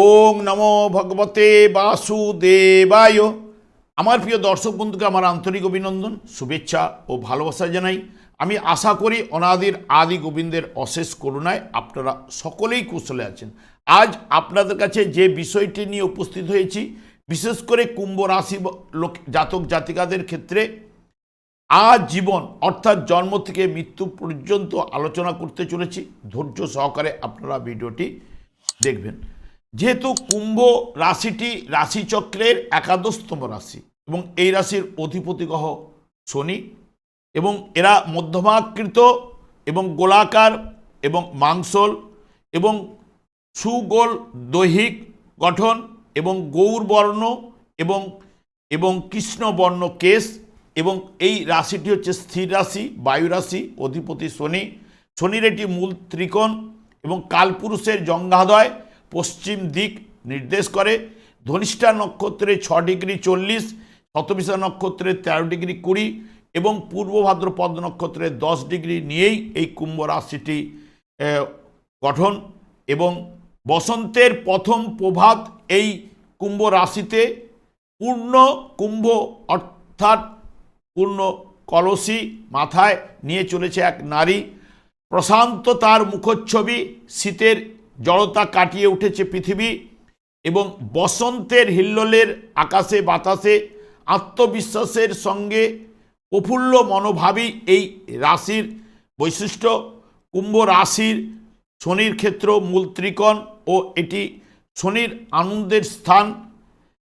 ওং নমো ভগবতে বাসুদেবায়। আমার প্রিয় দর্শক বন্ধুকে আমার আন্তরিক অভিনন্দন, শুভেচ্ছা ও ভালোবাসা জানাই। আমি আশা করি অনাদির আদি গোবিন্দের অশেষ করুণায় আপনারা সকলেই কুশলে আছেন। আজ আপনাদের কাছে যে বিষয়টি নিয়ে উপস্থিত হয়েছি, বিশেষ করে কুম্ভ রাশি লোক জাতক জাতিকাদের ক্ষেত্রে আজ জীবন অর্থাৎ জন্ম থেকে মৃত্যু পর্যন্ত আলোচনা করতে চলেছি। ধৈর্য সহকারে আপনারা ভিডিওটি দেখবেন। যেহেতু কুম্ভ রাশিটি রাশিচক্রের একাদশতম রাশি এবং এই রাশির অধিপতি গ্রহ শনি এবং এরা মধ্যমাকৃত এবং গোলাকার এবং মাংসল এবং সুগোল দৈহিক গঠন এবং গৌরবর্ণ এবং এবং কৃষ্ণবর্ণ কেশ এবং এই রাশিটি হচ্ছে স্থির রাশি, বায়ু রাশি, অধিপতি শনি। শনির এটি মূল ত্রিকোণ এবং কালপুরুষের জঙ্ঘাদয় পশ্চিম দিক নির্দেশ করে। ধনিষ্ঠা নক্ষত্রে ছ ডিগ্রি চল্লিশ শতবিশা নক্ষত্রে তেরো ডিগ্রি কুড়ি এবং পূর্ব ভাদ্রপদ নক্ষত্রে দশ ডিগ্রি নিয়েই এই কুম্ভ রাশিটি গঠন এবং বসন্তের প্রথম প্রভাত এই কুম্ভ রাশিতে পূর্ণ কুম্ভ অর্থাৎ পূর্ণ কলসি মাথায় নিয়ে চলেছে এক নারী। প্রশান্ত তার মুখচ্ছবি, শীতের জড়তা কাটিয়ে উঠেছে পৃথিবী এবং বসন্তের হিল্লোলের আকাশে বাতাসে আত্মবিশ্বাসের সঙ্গে প্রফুল্ল মনোভাবই এই রাশির বৈশিষ্ট্য। কুম্ভ রাশির শনির ক্ষেত্র মূল ত্রিকোণ ও এটি শনির আনন্দের স্থান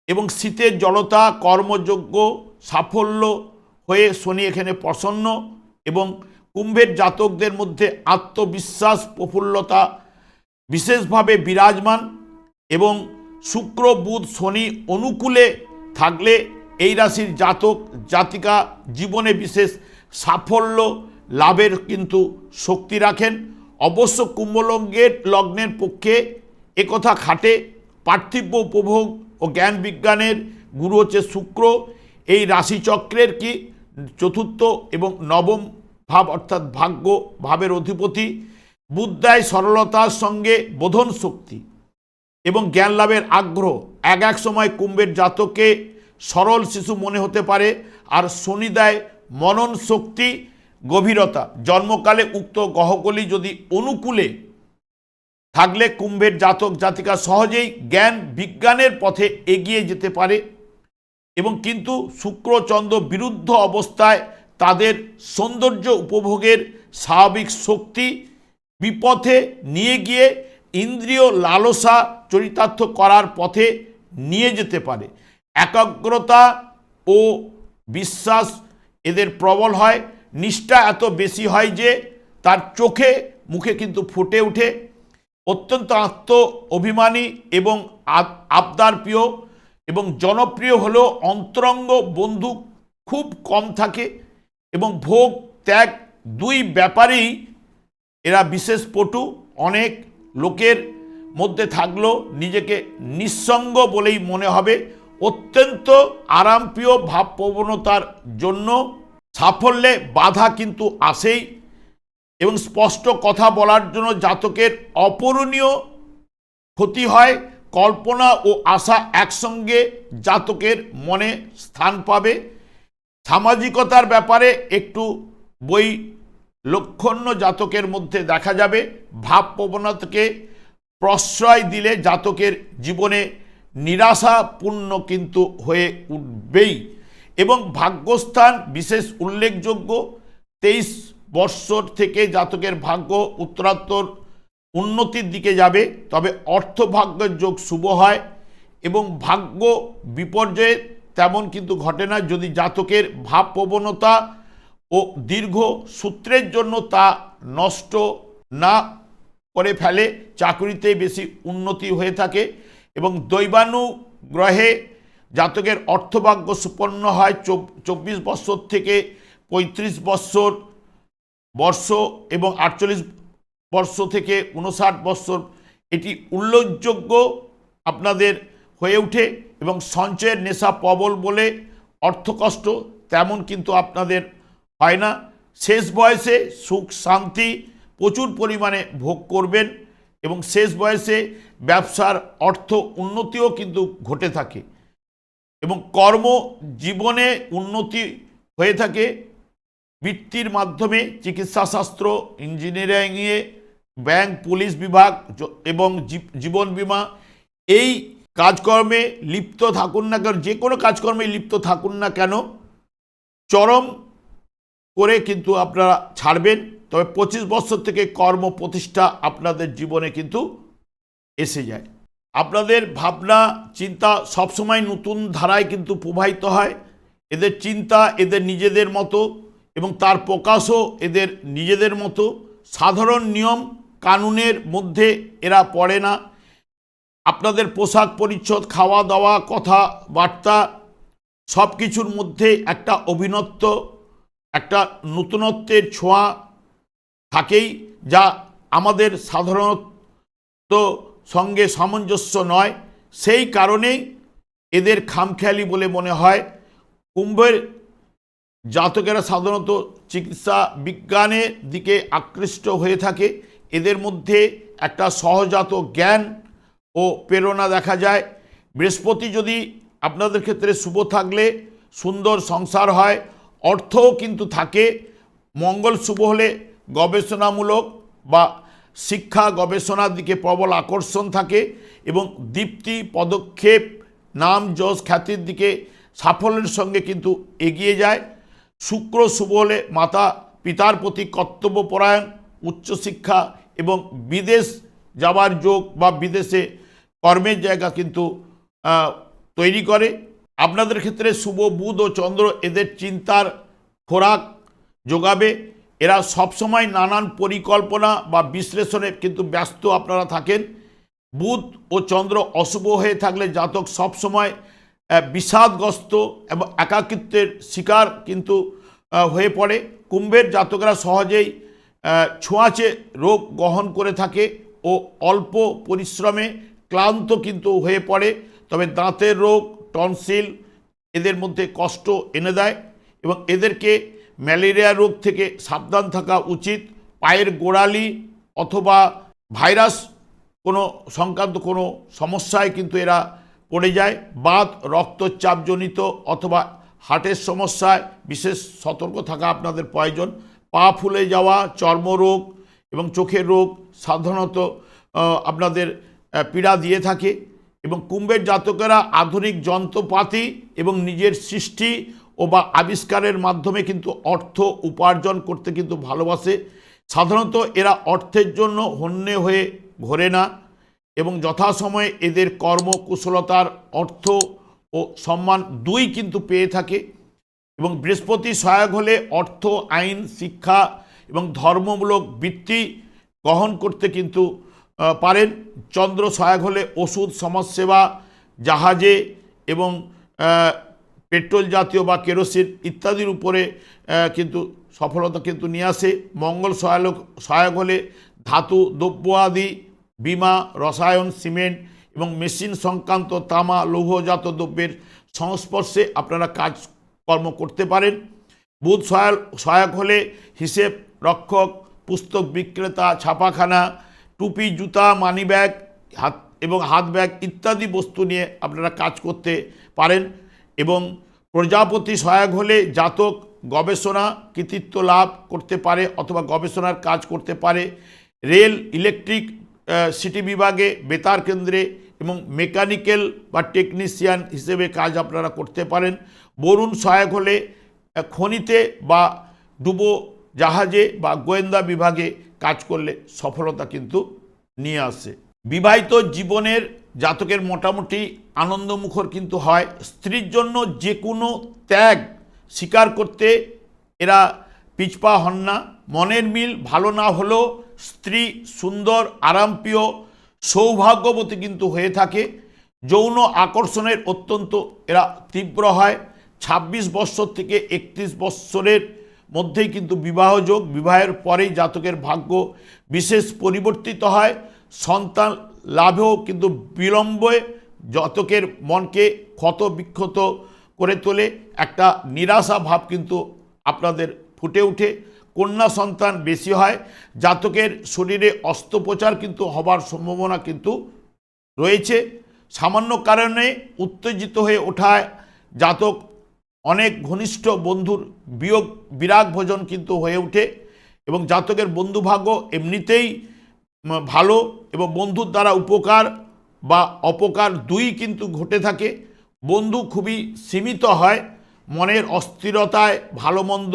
এবং শীতের জড়তা কর্মযোগ্য সাফল্য হয়ে শনি এখানে প্রসন্ন এবং কুম্ভের জাতকদের মধ্যে আত্মবিশ্বাস, প্রফুল্লতা বিশেষভাবে বিরাজমান এবং শুক্র, বুধ, শনি অনুকূলে থাকলে এই রাশির জাতক, জাতিকা জীবনে বিশেষ সাফল্য লাভের কিন্তু শক্তি রাখেন। অবশ্য কুম্ভলঙ্গের লগ্নের পক্ষে একথা খাটে। পার্থিব্য উপভোগ ও জ্ঞান বিজ্ঞানের গুরু হচ্ছে শুক্র। এই রাশিচক্রের কি চতুর্থ এবং নবম ভাব অর্থাৎ ভাগ্য, ভাবের অধিপতি। বুদ্ধায় সরলতার সঙ্গে বোধন শক্তি এবং জ্ঞান লাভের আগ্রহ। এক এক সময় কুম্ভের জাতকে সরল শিশু মনে হতে পারে আর শনি দেয় মনন শক্তি গভীরতা। জন্মকালে উক্ত গ্রহগুলি যদি অনুকূলে থাকলে কুম্ভের জাতক জাতিকা সহজেই জ্ঞান বিজ্ঞানের পথে এগিয়ে যেতে পারে এবং কিন্তু শুক্রচন্দ্র বিরুদ্ধ অবস্থায় তাদের সৌন্দর্য উপভোগের স্বাভাবিক শক্তি বিপথে নিয়ে গিয়ে ইন্দ্রিয় লালসা চরিতার্থ করার পথে নিয়ে যেতে পারে। একাগ্রতা ও বিশ্বাস এদের প্রবল হয়। নিষ্ঠা এত বেশি হয় যে তার চোখে মুখে কিন্তু ফুটে ওঠে। অত্যন্ত আত্ম অভিমানী এবং আবদার প্রিয় এবং জনপ্রিয় হলেও অন্তরঙ্গ বন্ধু খুব কম থাকে এবং ভোগ, ত্যাগ দুই ব্যাপারেই এরা বিশেষ পটু, অনেক লোকের মধ্যে থাকলেও নিজেকে নিঃসঙ্গ বলেই মনে হবে। অত্যন্ত আরামপ্রিয় ভাবপ্রবণতার জন্য সাফল্যে বাধা কিন্তু আসেই এবং স্পষ্ট কথা বলার জন্য জাতকের অপূরণীয় ক্ষতি হয়। কল্পনা ও আশা একসঙ্গে জাতকের মনে স্থান পাবে। সামাজিকতার ব্যাপারে একটু বই লক্ষণ্য জাতকের মধ্যে দেখা যাবে। ভাবপ্রবণতাকে প্রশ্রয় দিলে জাতকের জীবনে নিরাশাপূর্ণ কিন্তু হয়ে উঠবেই। এবং ভাগ্যস্থান বিশেষ উল্লেখযোগ্য। তেইশ বৎসর থেকে জাতকের ভাগ্য উত্তরাত্তর উন্নতির দিকে যাবে। তবে অর্থভাগ্যের যোগ শুভ হয় এবং ভাগ্য বিপর্যয়ে তেমন কিন্তু ঘটে না। যদি জাতকের ভাবপ্রবণতা ও দীর্ঘ সূত্রের জন্য তা নষ্ট না করে ফেলে, চাকরিতে বেশি উন্নতি হয়ে থাকে এবং দৈবাণু গ্রহে জাতকের অর্থভাগ্য সুপন্ন হয় চব্বিশ বৎসর থেকে পঁয়ত্রিশ বৎসর বর্ষ এবং আটচল্লিশ বর্ষ থেকে উনষাট বৎসর এটি উল্লেখযোগ্য আপনাদের হয়ে ওঠে এবং সঞ্চয়ের নেশা প্রবল বলে অর্থকষ্ট তেমন কিন্তু আপনাদের হয় না। শেষ বয়সে সুখ, শান্তি প্রচুর পরিমাণে ভোগ করবেন এবং শেষ বয়সে ব্যবসার অর্থ উন্নতিও কিন্তু ঘটে থাকে এবং কর্ম জীবনে উন্নতি হয়ে থাকে। বৃত্তির মাধ্যমে চিকিৎসাশাস্ত্র ইঞ্জিনিয়ারিংয়ে ব্যাংক পুলিশ বিভাগ এবং জীবন বীমা, এই কাজকর্মে লিপ্ত থাকুন না কেন, যে কোনো কাজকর্মে লিপ্ত থাকুন না কেন। চরম করে কিন্তু আপনারা ছাড়বেন। তবে পঁচিশ বছর থেকে কর্ম প্রতিষ্ঠা আপনাদের জীবনে কিন্তু এসে যায়। আপনাদের ভাবনা, চিন্তা সবসময় নতুন ধারায় কিন্তু প্রবাহিত হয়। এদের চিন্তা এদের নিজেদের মতো এবং তার প্রকাশও এদের নিজেদের মতো। সাধারণ নিয়ম, কানুনের মধ্যে এরা পড়ে না। আপনাদের পোশাক পরিচ্ছদ খাওয়া দাওয়া কথাবার্তা সব কিছুর মধ্যে একটা অভিনত্ব। একটা নতুনত্বের ছোঁয়া থাকেই যা আমাদের সাধারণত সঙ্গে সামঞ্জস্য নয়। সেই কারণেই এদের খামখেয়ালি বলে মনে হয়। কুম্ভের জাতকেরা সাধারণত চিকিৎসা বিজ্ঞানের দিকে আকৃষ্ট হয়ে থাকে। এদের মধ্যে একটা সহজাত জ্ঞান ও প্রেরণা দেখা যায়। বৃহস্পতি যদি আপনাদের ক্ষেত্রে শুভ থাকলে, সুন্দর সংসার হয় অর্থও কিন্তু থাকে। মঙ্গল শুভ হলে গবেষণামূলক বা শিক্ষা গবেষণার দিকে প্রবল আকর্ষণ থাকে এবং দীপ্তি, পদক্ষেপ, নাম, যশ খ্যাতির দিকে সাফল্যের সঙ্গে কিন্তু এগিয়ে যায়। শুক্র শুভ হলে মাতা পিতার প্রতি কর্তব্যপরায়ণ উচ্চশিক্ষা এবং বিদেশ যাবার যোগ বা বিদেশে কর্মের জায়গা কিন্তু তৈরি করে। আপনাদের ক্ষেত্রে শুভ, বুধ ও চন্দ্র এদের চিন্তার খোরাক যোগাবে। এরা সবসময় নানান পরিকল্পনা বা বিশ্লেষণে কিন্তু ব্যস্ত আপনারা থাকেন। বুধ ও চন্দ্র অশুভ হয়ে থাকলে জাতক সবসময় বিষাদগ্রস্ত এবং একাকিত্বের শিকার কিন্তু হয়ে পড়ে। কুম্ভের জাতকরা সহজেই ছোঁয়াচে রোগ গ্রহণ করে থাকে ও অল্প পরিশ্রমে ক্লান্ত কিন্তু হয়ে পড়ে। তবে দাঁতের রোগ টনসিল এদের মধ্যে কষ্ট এনে দেয় এবং এদেরকে ম্যালেরিয়া রোগ থেকে সাবধান থাকা উচিত। পায়ের গোড়ালি অথবা ভাইরাস কোনো সংক্রান্ত কোনো সমস্যায় কিন্তু এরা পড়ে যায়। বাত, রক্তচাপজনিত অথবা হার্টের সমস্যায় বিশেষ সতর্ক থাকা আপনাদের প্রয়োজন। পা ফুলে যাওয়া, চর্মরোগ এবং চোখের রোগ সাধারণত আপনাদের পীড়া দিয়ে থাকে। এবং কুম্ভের জাতকেরা আধুনিক যন্ত্রপাতি এবং নিজের সৃষ্টি ও বা আবিষ্কারের মাধ্যমে কিন্তু অর্থ উপার্জন করতে কিন্তু ভালোবাসে। সাধারণত এরা অর্থের জন্য হন্যে হয়ে ঘোরে না এবং যথাসময়ে এদের কর্মকুশলতার অর্থ ও সম্মান দুই কিন্তু পেয়ে থাকে এবং বৃহস্পতি সহায়ক হলে অর্থ, আইন, শিক্ষা এবং ধর্মমূলক বৃত্তি গ্রহণ করতে কিন্তু পারেন। চন্দ্র সহায়ক হলে ওষুধ, সমাজসেবা, জাহাজে এবং পেট্রোল জাতীয় বা কেরোসিন ইত্যাদির উপরে কিন্তু সফলতা কিন্তু নিয়ে আসে। মঙ্গল সহায়ক সহায়ক হলে ধাতু, দ্রব্য আদি, বিমা, রসায়ন, সিমেন্ট এবং মেশিন সংক্রান্ত তামা লৌহজাত দ্রব্যের সংস্পর্শে আপনারা কাজকর্ম করতে পারেন। বুধ সহায়ক সহায়ক হলে হিসেব, রক্ষক, পুস্তক বিক্রেতা, ছাপাখানা টুপি, জুতা মানিব্যাগ হাত এবং হাত ব্যাগ ইত্যাদি বস্তু নিয়ে আপনারা কাজ করতে পারেন এবং প্রজাপতি সহায়ক হলে জাতক, গবেষণা, কৃতিত্ব লাভ করতে পারে অথবা গবেষণার কাজ করতে পারে। রেল ইলেকট্রিক সিটি বিভাগে বেতার কেন্দ্রে এবং মেকানিক্যাল বা টেকনিশিয়ান হিসেবে কাজ আপনারা করতে পারেন। বরুণ সহায়ক হলে খনিতে বা ডুবো জাহাজে বা গোয়েন্দা বিভাগে কাজ করলে সফলতা কিন্তু নিয়ে আসে। বিবাহিত জীবনের জাতকের মোটামুটি আনন্দমুখর কিন্তু হয়। স্ত্রীর জন্য যে কোনো ত্যাগ স্বীকার করতে এরা পিছপা হন না। মনের মিল ভালো না হলেও স্ত্রী সুন্দর, আরামপ্রিয়, সৌভাগ্যবতী কিন্তু হয়ে থাকে। যৌন আকর্ষণের অত্যন্ত এরা তীব্র হয়। ২৬ বৎসর থেকে একত্রিশ বৎসরের মধ্যেই কিন্তু বিবাহ যোগ, বিবাহের পরেই জাতকের ভাগ্য বিশেষ পরিবর্তিত হয়। সন্তান লাভেও কিন্তু বিলম্বে জাতকের মনকে ক্ষত বিক্ষত করে তোলে। একটা নিরাশা ভাব কিন্তু আপনাদের ফুটে ওঠে। কন্যা সন্তান বেশি হয়। জাতকের শরীরে অস্ত্রোপচার কিন্তু হবার সম্ভাবনা কিন্তু রয়েছে। সামান্য কারণে উত্তেজিত হয়ে ওঠায়। জাতক অনেক ঘনিষ্ঠ বন্ধুর বিয়োগ বিরাগ ভোজন কিন্তু হয়ে ওঠে এবং জাতকের বন্ধুভাগ্য এমনিতেই ভালো এবং বন্ধুর দ্বারা উপকার বা অপকার দুই কিন্তু ঘটে থাকে। বন্ধু খুবই সীমিত হয়, মনের অস্থিরতায় ভালো মন্দ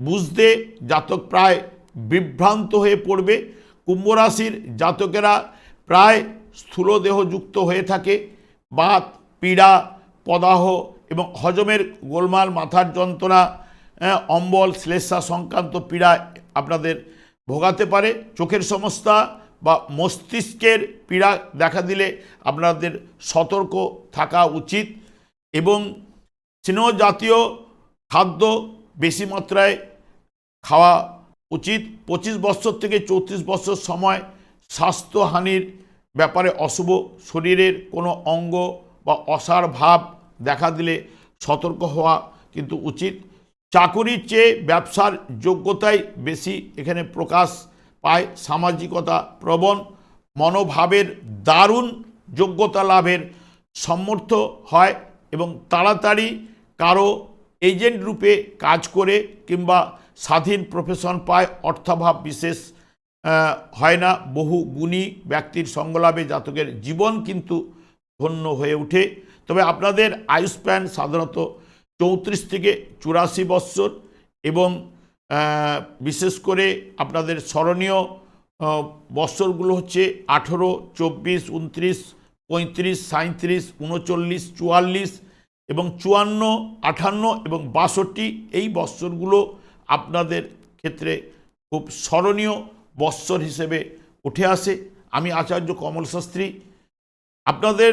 বুঝতে জাতক প্রায় বিভ্রান্ত হয়ে পড়বে। কুম্ভরাশির জাতকেরা প্রায় স্থূলদেহযুক্ত হয়ে থাকে। বাত, পীড়া, পদাহ এবং হজমের গোলমাল মাথার যন্ত্রণা হ্যাঁ, অম্বল শ্লেষা সংক্রান্ত পীড়া আপনাদের ভোগাতে পারে। চোখের সমস্যা বা মস্তিষ্কের পীড়া দেখা দিলে আপনাদের সতর্ক থাকা উচিত এবং স্নেহ জাতীয় খাদ্য বেশি মাত্রায় খাওয়া উচিত। পঁচিশ বছর থেকে চৌত্রিশ বছর সময় স্বাস্থ্যহানির ব্যাপারে অশুভ শরীরের কোনো অঙ্গ বা অসার ভাব দেখা দিলে সতর্ক হওয়া কিন্তু উচিত। চাকুরির চেয়ে ব্যবসার যোগ্যতাই বেশি এখানে প্রকাশ পায়। সামাজিকতা প্রবণ, মনোভাবের দারুণ যোগ্যতা লাভের সমর্থ হয় এবং তাড়াতাড়ি কারও এজেন্ট রূপে কাজ করে কিংবা স্বাধীন প্রফেশন পায় অর্থাভাব বিশেষ হয় না। বহু গুণী ব্যক্তির সঙ্গলাভে জাতকের জীবন কিন্তু ধন্য হয়ে ওঠে। তবে আপনাদের আয়ুষ্প্যান সাধারণত চৌত্রিশ থেকে চুরাশি বৎসর এবং বিশেষ করে আপনাদের স্মরণীয় বৎসরগুলো হচ্ছে আঠেরো, চব্বিশ উনত্রিশ পঁয়ত্রিশ সাঁত্রিশ উনচল্লিশ চুয়াল্লিশ এবং চুয়ান্ন, আঠান্ন এবং বাষট্টি এই বৎসরগুলো আপনাদের ক্ষেত্রে খুব স্মরণীয় বৎসর হিসেবে উঠে আসে। আমি আচার্য কমল শাস্ত্রী। আপনাদের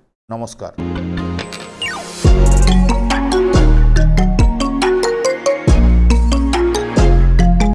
নমস্কার